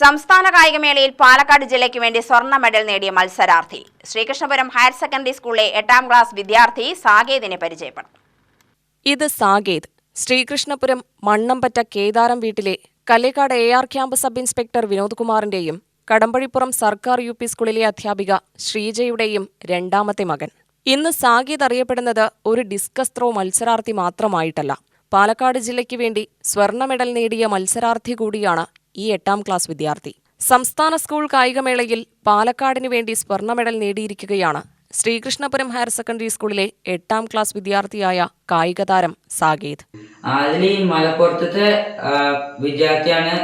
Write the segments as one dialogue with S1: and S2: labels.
S1: സംസ്ഥാന കായികമേളയിൽ പാലക്കാട് ജില്ലയ്ക്ക് വേണ്ടി സ്വർണ മെഡൽ നേടിയ മത്സരാർത്ഥി ശ്രീകൃഷ്ണപുരം ഹയർ സെക്കൻഡറി സ്കൂളിലെ എട്ടാം ക്ലാസ് വിദ്യാർത്ഥി സാകേതിനെ പരിചയപ്പെടും
S2: ഇത് സാകേത് ശ്രീകൃഷ്ണപുരം മണ്ണമ്പറ്റ കേദാരം വീട്ടിലെ Kallekkad A R camp sub inspector വിനോദ്കുമാറിന്റെയും Kadambazhipuram സർക്കാർ യു പി സ്കൂളിലെ അധ്യാപിക ശ്രീജയുടെയും രണ്ടാമത്തെ മകൻ. ഇന്ന് സാകേത് അറിയപ്പെടുന്നത് ഒരു ഡിസ്കസ് ത്രോ മത്സരാർത്ഥി മാത്രമായിട്ടല്ല. പാലക്കാട് ജില്ലയ്ക്ക് വേണ്ടി സ്വർണ മെഡൽ നേടിയ മത്സരാർത്ഥി കൂടിയാണ് ഈ എട്ടാം ക്ലാസ് വിദ്യാർത്ഥി. സംസ്ഥാന സ്കൂൾ കായികമേളയിൽ പാലക്കാടിനു വേണ്ടി സ്വർണ മെഡൽ നേടിയിരിക്കുകയാണ് ശ്രീകൃഷ്ണപുരം ഹയർ സെക്കൻഡറി സ്കൂളിലെ എട്ടാം ക്ലാസ് വിദ്യാർത്ഥിയായ കായിക താരം സാകേത്
S3: ഈ മലപ്പുറത്തെ വിദ്യാർത്ഥിയാണ്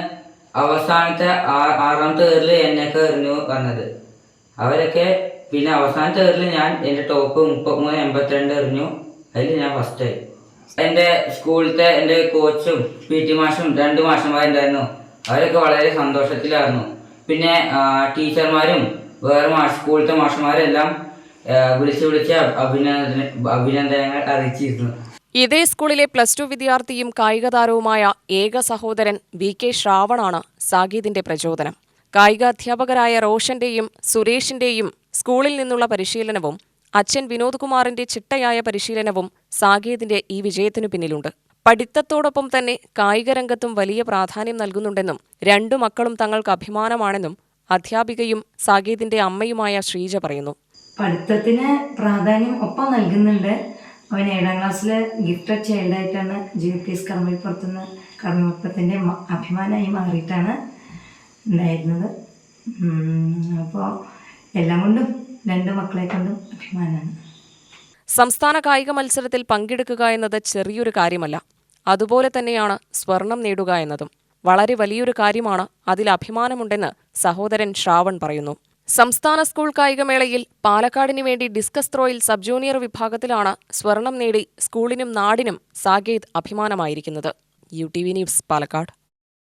S3: അവസാനത്തെ ആറാം ആറാമത്തെ എന്നെ കയറിഞ്ഞു വന്നത്. അവരൊക്കെ പിന്നെ അവസാനത്തെ ഏറിൽ ഞാൻ എന്റെ ടോപ്പ് മുപ്പത്തിമൂന്ന് എൺപത്തിരണ്ട് എറിഞ്ഞു. അതിൽ ഞാൻ ഫസ്റ്റ് ആയി. എന്റെ സ്കൂളിലത്തെ എന്റെ കോച്ചും പി ടി മാഷും രണ്ട് മാഷന്മാരുണ്ടായിരുന്നു. അവരൊക്കെ വളരെ സന്തോഷത്തിലായിരുന്നു. പിന്നെ ടീച്ചർമാരും വേറെ സ്കൂളിലത്തെ മാഷന്മാരെല്ലാം വിളിച്ച് വിളിച്ച് അഭിനന്ദന അഭിനന്ദനങ്ങൾ അറിയിച്ചിരുന്നു.
S2: ഇതേ സ്കൂളിലെ പ്ലസ് ടു വിദ്യാർത്ഥിയും കായിക താരവുമായ ഏക സഹോദരൻ വി കെ ശ്രാവണാണ് സാഗീതിന്റെ പ്രചോദനം. കായികാധ്യാപകരായ റോഷന്റെയും സുരേഷിന്റെയും സ്കൂളിൽ നിന്നുള്ള പരിശീലനവും അച്ഛൻ വിനോദ് കുമാറിന്റെ ചിട്ടയായ പരിശീലനവും സാഗീതിന്റെ ഈ വിജയത്തിനു പിന്നിലുണ്ട്. പഠിത്തത്തോടൊപ്പം തന്നെ കായിക രംഗത്തും വലിയ പ്രാധാന്യം നൽകുന്നുണ്ടെന്നും രണ്ടു മക്കളും തങ്ങൾക്ക് അഭിമാനമാണെന്നും അധ്യാപികയും സാഗീതിന്റെ അമ്മയുമായ ശ്രീജ പറയുന്നു.
S4: പഠിത്തത്തിന് പ്രാധാന്യം ഒപ്പം നൽകുന്നുണ്ട്. അവൻ ഏഴാം ക്ലാസ്സിൽ ഗിഫ്റ്റഡ് ചൈൽഡായിട്ടാണ് ജി പി എസ് കർമ്മപ്പുറത്തുനിന്ന് കർമ്മപ്പുറത്തിന്റെ അഭിമാനമായി മാറിയിട്ടാണ് ഉണ്ടായിരുന്നത്. അപ്പോൾ എല്ലാം കൊണ്ടും രണ്ട് മക്കളെ കൊണ്ടും അഭിമാനമാണ്.
S2: സംസ്ഥാന കായിക മത്സരത്തിൽ പങ്കെടുക്കുക എന്നത് ചെറിയൊരു കാര്യമല്ല. അതുപോലെ തന്നെയാണ് സ്വർണം നേടുക എന്നതും. വളരെ വലിയൊരു കാര്യമാണ് അതിൽ അഭിമാനമുണ്ടെന്ന് സഹോദരൻ ശ്രാവൺ പറയുന്നു. സംസ്ഥാന സ്കൂൾ കായികമേളയിൽ പാലക്കാടിനു വേണ്ടി ഡിസ്കസ് ത്രോയിൽ സബ് ജൂനിയർ വിഭാഗത്തിലാണ് സ്വർണം നേടി സ്കൂളിനും നാടിനും Saketh അഭിമാനമായിരിക്കുന്നത്. U T V news Palakkad.